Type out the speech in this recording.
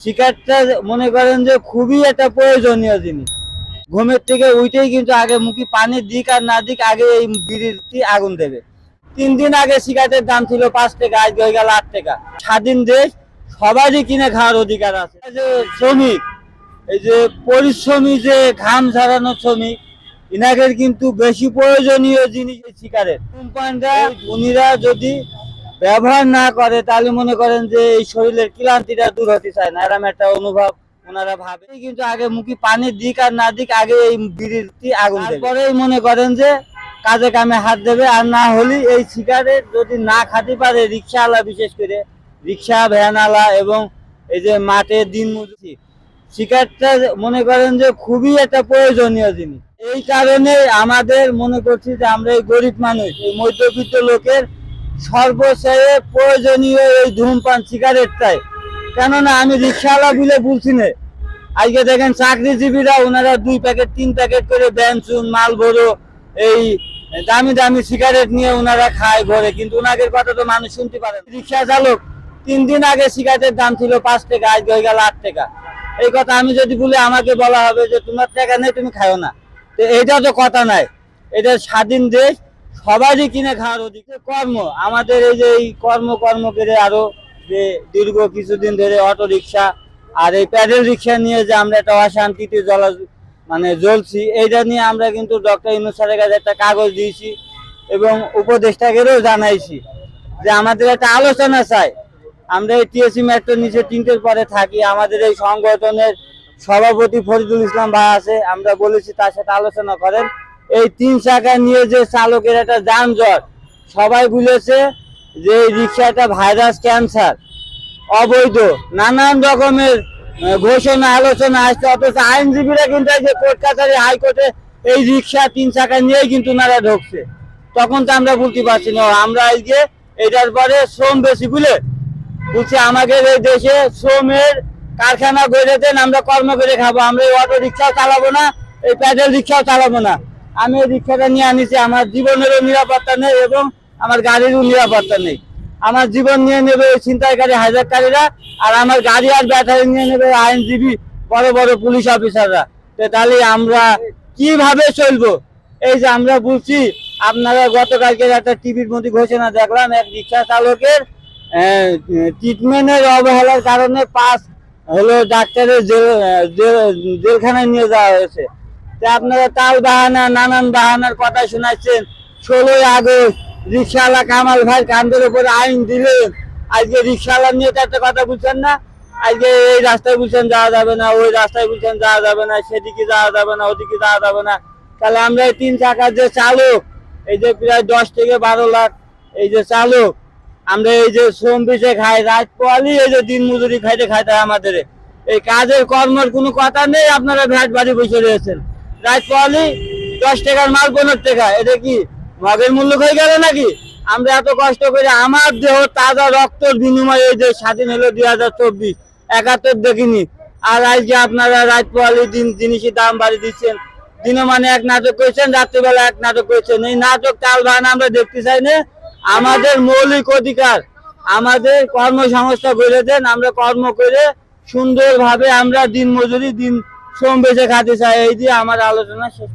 শিকারটা মনে করেন যে খুবই একটা প্রয়োজনীয় জিনিস। ঘুমের থেকে উঠেই কিন্তু আগে মুখে পানি দিক আর না দিক, আগে এই বিড়িটি আগুন দেবে। তিন দিন আগে শিকারের দাম ছিল পাঁচ টাকা, আজ হয়ে গেল আট টাকা। স্বাধীন দেশ, সবারই কিনে খাওয়ার অধিকার আছে। যে শ্রমিক, এই যে পরিশ্রমী যে ঘাম ঝরানো শ্রমিক ইনাদের কিন্তু বেশি প্রয়োজনীয় জিনিস কোম্পানিরা উনিরা যদি ব্যবহার না করে তাহলে মনে করেন যে এই শরীরের ক্লান্তিটা দূর হতে চায় না। এরকম একটা অনুভব ওনারা ভাবে। কিন্তু আগে মুখে পানি দিক আর না দিক, আগে এই বিড়িটি আগুন তারপরেই মনে করেন যে কাজে কামে হাত দেবে। আর না হলে এই সিগারেট যদি না খাতে পারে রিক্সাওয়ালা বিশেষ করে, রিক্সা, ভ্যানওয়ালা এবং এই যে মাঠে দিন মজুরি সিগারেটটা মনে করেন যে খুবই একটা প্রয়োজনীয় জিনিস। এই কারণে আমাদের মনে করছি যে আমরা এই গরিব মানুষ, এই মধ্যবিত্ত লোকের সর্বশেষে প্রয়োজনীয় এই ধূমপান সিগারেটটাই। কেননা আমি রিক্সাওয়ালা বলে বলছি না। আজকে দেখেন চাকরিজীবীরা ওনারা দুই প্যাকেট, তিন প্যাকেট করে বেঞ্চুন মাল ভরো এই দামি দামি সিগারেট নিয়ে ওনারা খায় ঘরে কিন্তু ওনাদের কথা তো মানুষ শুনতে পারে রিক্সা চালক, তিন দিন আগে সিগারেটের দাম ছিল পাঁচ টাকা, আজ হয়ে গেল আট টাকা। এই কথা আমি যদি বলি, আমাকে বলা হবে যে, তোমার টাকা নেই, তুমি খাও না। তো এটা তো কথা নাই। এটা স্বাধীন দেশ সবারই কিনে খাওয়ার অধিকার, কর্ম। আমাদের এই যে এই কর্ম কর্ম করে আরও যে দীর্ঘ কিছুদিন ধরে অটো রিক্সা আর এই প্যাডেল রিক্সা নিয়ে যে আমরা একটা অশান্তিতে জ্বলা মানে জ্বলছি, এইটা নিয়ে আমরা কিন্তু ডক্টর ইনুসারের কাছে একটা কাগজ দিয়েছি এবং উপদেষ্টাকেও জানাইছি যে আমাদের একটা আলোচনা চাই। আমরা এই টিএসসি মেট্রোর নিচে তিনটের পরে থাকি, আমাদের এই সংগঠনের সভাপতি ফরিদুল ইসলাম ভাই আছে, আমরা বলেছি তার সাথে আলোচনা করেন। এই তিন চাকা নিয়ে যে চালকের একটা যানজট, সবাই বলেছে যে এই রিক্সাটা ভাইরাস ক্যান্সার অবৈধ। নানান রকমের ঘোষণা, আলোচনা আসছে, অথচ আইনজীবীরা কিন্তু এই যে কোর্ট কাছারি হাইকোর্টে এই রিক্সা তিন চাকা নিয়েই কিন্তু ওনারা ঢুকছে। তখন তো আমরা বলতে পারছি না, আমরা আজকে এটার পরে শ্রম বেশি বুঝলে? বলছি আমাদের এই দেশে শ্রমের কারখানা গড়ে দেন, আমরা কর্ম করে খাব, আমরা এই অটো রিক্সাও চালাবো না, এই প্যাডেল রিক্সাও চালাবো না। আমি রিক্সাটা নিয়ে আনিছি। আমার জীবনেরও নিরাপত্তা নেই এবং আমার গাড়িরও নিরাপত্তা নেই। আমার জীবন নিয়ে নেবে ওই ছিনতাইকারী হাজারকারীরা আর আমার গাড়ি আর ব্যাটারি নিয়ে নেবে আইনজীবী বড় বড় পুলিশ অফিসাররা। তো তাহলে আমরা কীভাবে চলবো? এই যে আমরা বলছি, আপনারা গতকালকে একটা টিভির মধ্যে ঘোষণা দেখলাম, এক রিক্সা চালকের ট্রিটমেন্টের অবহেলার কারণে পাঁচ হলো ডাক্তারের জেল- জেলখানায় নিয়ে যাওয়া হয়েছে। আপনারা তাল বাহানা, নানান বাহানার কথা শোনাচ্ছেন। ষোলোই আগস্ট, রিক্সাওয়ালা কামাল ভাই কান্দের উপরে আইন দিলেন। আজকে রিক্সাওয়ালা নিয়ে তো একটা কথা বলছেন না? আজকে এই রাস্তায় বুঝছেন যাওয়া যাবে না, ওই রাস্তায় বলছেন যাওয়া যাবে না, সেদিকে যাওয়া যাবে না, ওদিকে যাওয়া যাবে না। তাহলে আমরা এই তিন চাকার যে চালক, এই যে প্রায় দশ থেকে বারো লাখ, এই যে চালক, আমরা এই যে শ্রম পিছিয়ে খাই, রাত পোয়ালি, এই যে দিন মজুরি খাইতে খাইতে আমাদের। এই কাজের কর্মের কোনো কথা নেই, আপনারা ভ্যাট বাড়ি বসে রয়েছেন। রাত দশ টাকার মাল পনেরো টাকা। এটা কি মগের মূল্য হয়ে গেল নাকি? আমরা এত কষ্ট করে আমার দেহ, তাজা রক্তর বিনিময়ে এই যে স্বাধীন হলো দুই হাজার চব্বিশ, একাত্তর দেখিনি। আর আজকে আপনারা রাত দিন জিনিসের দাম বাড়ি দিচ্ছেন দিনে মানে এক নাটক করেছেন, রাত্রিবেলা এক নাটক করেছেন। এই নাটক তাল ভান আমরা দেখতে চাই না। আমাদের মৌলিক অধিকার, আমাদের কর্মসংস্থা গড়ে দেন। আমরা কর্ম করে সুন্দরভাবে আমরা দিন মজুরি, দিন শ্রম বেঁচে খাতে চাই এই দিয়ে আমার আলোচনা শেষ।